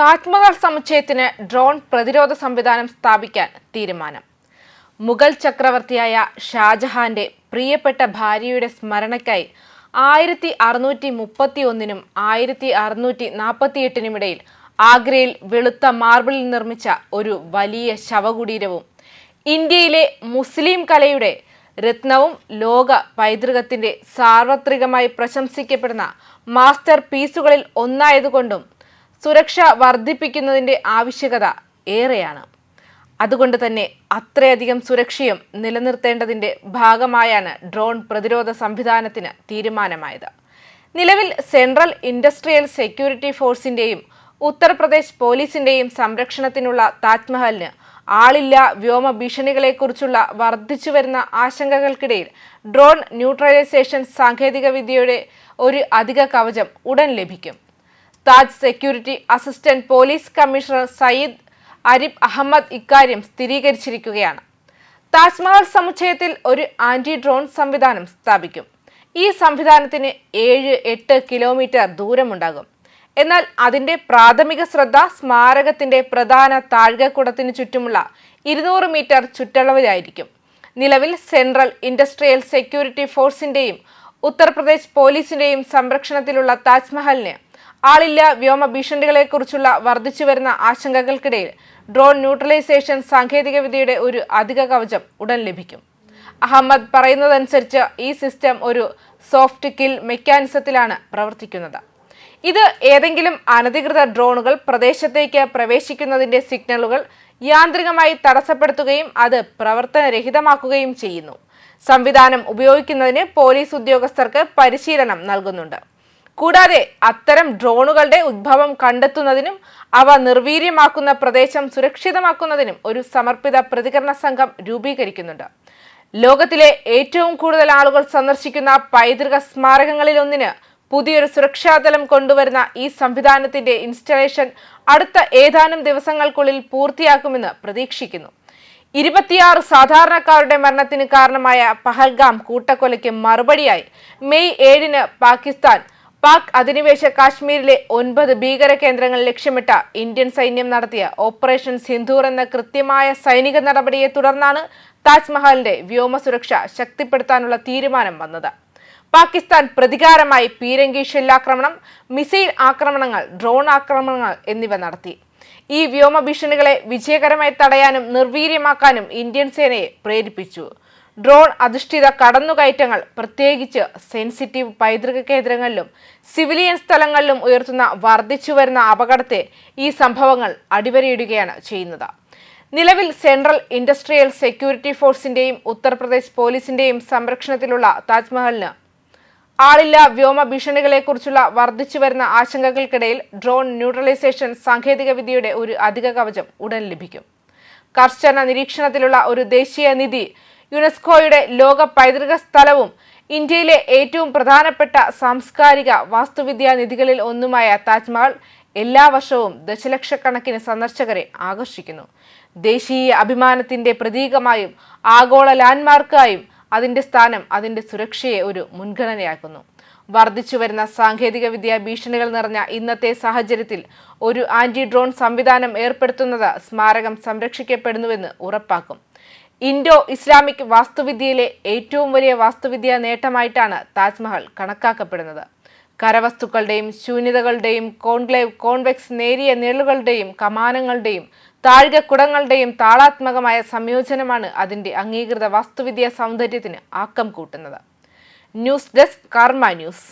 താജ്മഹൽ സമുച്ചയത്തിന് ഡ്രോൺ പ്രതിരോധ സംവിധാനം സ്ഥാപിക്കാൻ തീരുമാനം. മുഗൾ ചക്രവർത്തിയായ ഷാജഹാന്റെ പ്രിയപ്പെട്ട ഭാര്യയുടെ സ്മരണയ്ക്കായി ആയിരത്തി അറുന്നൂറ്റി മുപ്പത്തി ഒന്നിനും ആയിരത്തി അറുന്നൂറ്റി നാൽപ്പത്തിയെട്ടിനും ഇടയിൽ ആഗ്രയിൽ വെളുത്ത മാർബിളിൽ നിർമ്മിച്ച ഒരു വലിയ ശവകുടീരവും ഇന്ത്യയിലെ മുസ്ലിം കലയുടെ രത്നവും ലോക പൈതൃകത്തിന്റെ സാർവത്രികമായി പ്രശംസിക്കപ്പെടുന്ന മാസ്റ്റർ പീസുകളിൽ ഒന്നായതുകൊണ്ടും സുരക്ഷ വർദ്ധിപ്പിക്കുന്നതിന്റെ ആവശ്യകത ഏറെയാണ്. അതുകൊണ്ട് തന്നെ അത്രയധികം സുരക്ഷയും നിലനിർത്തേണ്ടതിന്റെ ഭാഗമായാണ് ഡ്രോൺ പ്രതിരോധ സംവിധാനത്തിന് തീരുമാനമായത്. നിലവിൽ സെൻട്രൽ ഇൻഡസ്ട്രിയൽ സെക്യൂരിറ്റി ഫോഴ്സിന്റെയും ഉത്തർപ്രദേശ് പോലീസിന്റെയും സംരക്ഷണത്തിനുള്ള താജ്മഹലിന് ആളില്ല വ്യോമ ഭീഷണികളെക്കുറിച്ചുള്ള വർദ്ധിച്ചുവരുന്ന ആശങ്കകൾക്കിടയിൽ ഡ്രോൺ ന്യൂട്രലൈസേഷൻ സാങ്കേതികവിദ്യയുടെ ഒരു അധിക കവചം ഉടൻ ലഭിക്കും. Taj security assistant police commissioner Syed Arib Ahmed ഇക്കാര്യം സ്ഥിരീകരിച്ചിരിക്കുകയാണ്. താജ്മഹൽ സമുച്ചയത്തിൽ ഒരു ആന്റി ഡ്രോൺ സംവിധാനം സ്ഥാപിക്കും. ഈ സംവിധാനത്തിന് ഏഴ് എട്ട് കിലോമീറ്റർ ദൂരമുണ്ടാകും. എന്നാൽ അതിന്റെ പ്രാഥമിക ശ്രദ്ധ സ്മാരകത്തിന്റെ പ്രധാന താഴ്കക്കുടത്തിന് ചുറ്റുമുള്ള ഇരുന്നൂറ് മീറ്റർ ചുറ്റളവിലായിരിക്കും. നിലവിൽ സെൻട്രൽ ഇൻഡസ്ട്രിയൽ സെക്യൂരിറ്റി ഫോഴ്സിന്റെയും ഉത്തർപ്രദേശ് പോലീസിന്റെയും സംരക്ഷണത്തിലുള്ള താജ്മഹലിന് ആളില്ല വ്യോമ ഭീഷണികളെക്കുറിച്ചുള്ള വർദ്ധിച്ചുവരുന്ന ആശങ്കകൾക്കിടയിൽ ഡ്രോൺ ന്യൂട്രലൈസേഷൻ സാങ്കേതികവിദ്യയുടെ ഒരു അധിക കവചം ഉടൻ ലഭിക്കും. അഹമ്മദ് പറയുന്നതനുസരിച്ച് ഈ സിസ്റ്റം ഒരു സോഫ്റ്റ് കിൽ മെക്കാനിസത്തിലാണ് പ്രവർത്തിക്കുന്നത്. ഇത് ഏതെങ്കിലും അനധികൃത ഡ്രോണുകൾ പ്രദേശത്തേക്ക് പ്രവേശിക്കുന്നതിന്റെ സിഗ്നലുകൾ യാന്ത്രികമായി തടസ്സപ്പെടുത്തുകയും അത് പ്രവർത്തനരഹിതമാക്കുകയും ചെയ്യുന്നു. സംവിധാനം ഉപയോഗിക്കുന്നതിന് പോലീസ് ഉദ്യോഗസ്ഥർക്ക് പരിശീലനം നൽകുന്നുണ്ട്. കൂടാതെ അത്തരം ഡ്രോണുകളുടെ ഉദ്ഭവം കണ്ടെത്തുന്നതിനും അവ നിർവീര്യമാക്കുന്ന പ്രദേശം സുരക്ഷിതമാക്കുന്നതിനും ഒരു സമർപ്പിത പ്രതികരണ സംഘം രൂപീകരിക്കുന്നുണ്ട്. ലോകത്തിലെ ഏറ്റവും കൂടുതൽ ആളുകൾ സന്ദർശിക്കുന്ന പൈതൃക സ്മാരകങ്ങളിലൊന്നിന് പുതിയൊരു സുരക്ഷാതലം കൊണ്ടുവരുന്ന ഈ സംവിധാനത്തിന്റെ ഇൻസ്റ്റലേഷൻ അടുത്ത ഏതാനും ദിവസങ്ങൾക്കുള്ളിൽ പൂർത്തിയാക്കുമെന്ന് പ്രതീക്ഷിക്കുന്നു. ഇരുപത്തിയാറ് സാധാരണക്കാരുടെ മരണത്തിന് കാരണമായ പഹൽഗാം കൂട്ടക്കൊലയ്ക്ക് മറുപടിയായി മെയ് ഏഴിന് പാകിസ്ഥാൻ പാക് അധിനിവേശ കാശ്മീരിലെ ഒൻപത് ഭീകര കേന്ദ്രങ്ങൾ ലക്ഷ്യമിട്ട ഇന്ത്യൻ സൈന്യം നടത്തിയ ഓപ്പറേഷൻ സിന്ധൂർ എന്ന കൃത്യമായ സൈനിക നടപടിയെ തുടർന്നാണ് താജ്മഹലിന്റെ വ്യോമ സുരക്ഷ ശക്തിപ്പെടുത്താനുള്ള തീരുമാനം വന്നത്. പാകിസ്ഥാൻ പ്രതികാരമായി പീരങ്കി ഷെല്ലാക്രമണം മിസൈൽ ആക്രമണങ്ങൾ ഡ്രോൺ ആക്രമണങ്ങൾ എന്നിവ നടത്തി. ഈ വ്യോമ ഭീഷണികളെ വിജയകരമായി തടയാനും നിർവീര്യമാക്കാനും ഇന്ത്യൻ സേനയെ പ്രേരിപ്പിച്ചു. ഡ്രോൺ അധിഷ്ഠിത കടന്നുകയറ്റങ്ങൾ പ്രത്യേകിച്ച് സെൻസിറ്റീവ് പൈതൃക കേന്ദ്രങ്ങളിലും സിവിലിയൻ സ്ഥലങ്ങളിലും ഉയർത്തുന്ന വർദ്ധിച്ചുവരുന്ന അപകടത്തെ ഈ സംഭവങ്ങൾ അടിവരയിടുകയാണ് ചെയ്യുന്നത്. നിലവിൽ സെൻട്രൽ ഇൻഡസ്ട്രിയൽ സെക്യൂരിറ്റി ഫോഴ്സിന്റെയും ഉത്തർപ്രദേശ് പോലീസിന്റെയും സംരക്ഷണത്തിലുള്ള താജ്മഹലിന് ആളില്ല വ്യോമ ഭീഷണികളെക്കുറിച്ചുള്ള വർദ്ധിച്ചുവരുന്ന ആശങ്കകൾക്കിടയിൽ ഡ്രോൺ ന്യൂട്രലൈസേഷൻ സാങ്കേതികവിദ്യയുടെ ഒരു അധിക കവചം ഉടൻ ലഭിക്കും. കർശന നിരീക്ഷണത്തിലുള്ള ഒരു ദേശീയ നിധി യുനെസ്കോയുടെ ലോക പൈതൃക സ്ഥലവും ഇന്ത്യയിലെ ഏറ്റവും പ്രധാനപ്പെട്ട സാംസ്കാരിക വാസ്തുവിദ്യാ നിധികളിൽ ഒന്നുമായ താജ്മഹൽ എല്ലാ വർഷവും ദശലക്ഷക്കണക്കിന് സന്ദർശകരെ ആകർഷിക്കുന്നു. ദേശീയ അഭിമാനത്തിന്റെ പ്രതീകമായും ആഗോള ലാൻഡ്മാർക്കായും അതിന്റെ സ്ഥാനം അതിന്റെ സുരക്ഷയെ ഒരു മുൻഗണനയാക്കുന്നു. വർദ്ധിച്ചു വരുന്ന സാങ്കേതിക വിദ്യ ഭീഷണികൾ നിറഞ്ഞ ഇന്നത്തെ സാഹചര്യത്തിൽ ഒരു ആന്റി ഡ്രോൺ സംവിധാനം ഏർപ്പെടുത്തുന്നത് സ്മാരകം സംരക്ഷിക്കപ്പെടുന്നുവെന്ന് ഉറപ്പാക്കും. ഇൻഡോ ഇസ്ലാമിക് വാസ്തുവിദ്യയിലെ ഏറ്റവും വലിയ വാസ്തുവിദ്യ നേട്ടമായിട്ടാണ് താജ്മഹൽ കണക്കാക്കപ്പെടുന്നത്. കരവസ്തുക്കളുടെയും ശൂന്യതകളുടെയും കോൺക്ലേവ് കോൺവെക്സ് നേരിയ നിഴലുകളുടെയും കമാനങ്ങളുടെയും താഴികക്കുടങ്ങളുടെയും താളാത്മകമായ സംയോജനമാണ് അതിന്റെ അംഗീകൃത വാസ്തുവിദ്യാ സൗന്ദര്യത്തിന് ആക്കം കൂട്ടുന്നത്. News desk Karma news.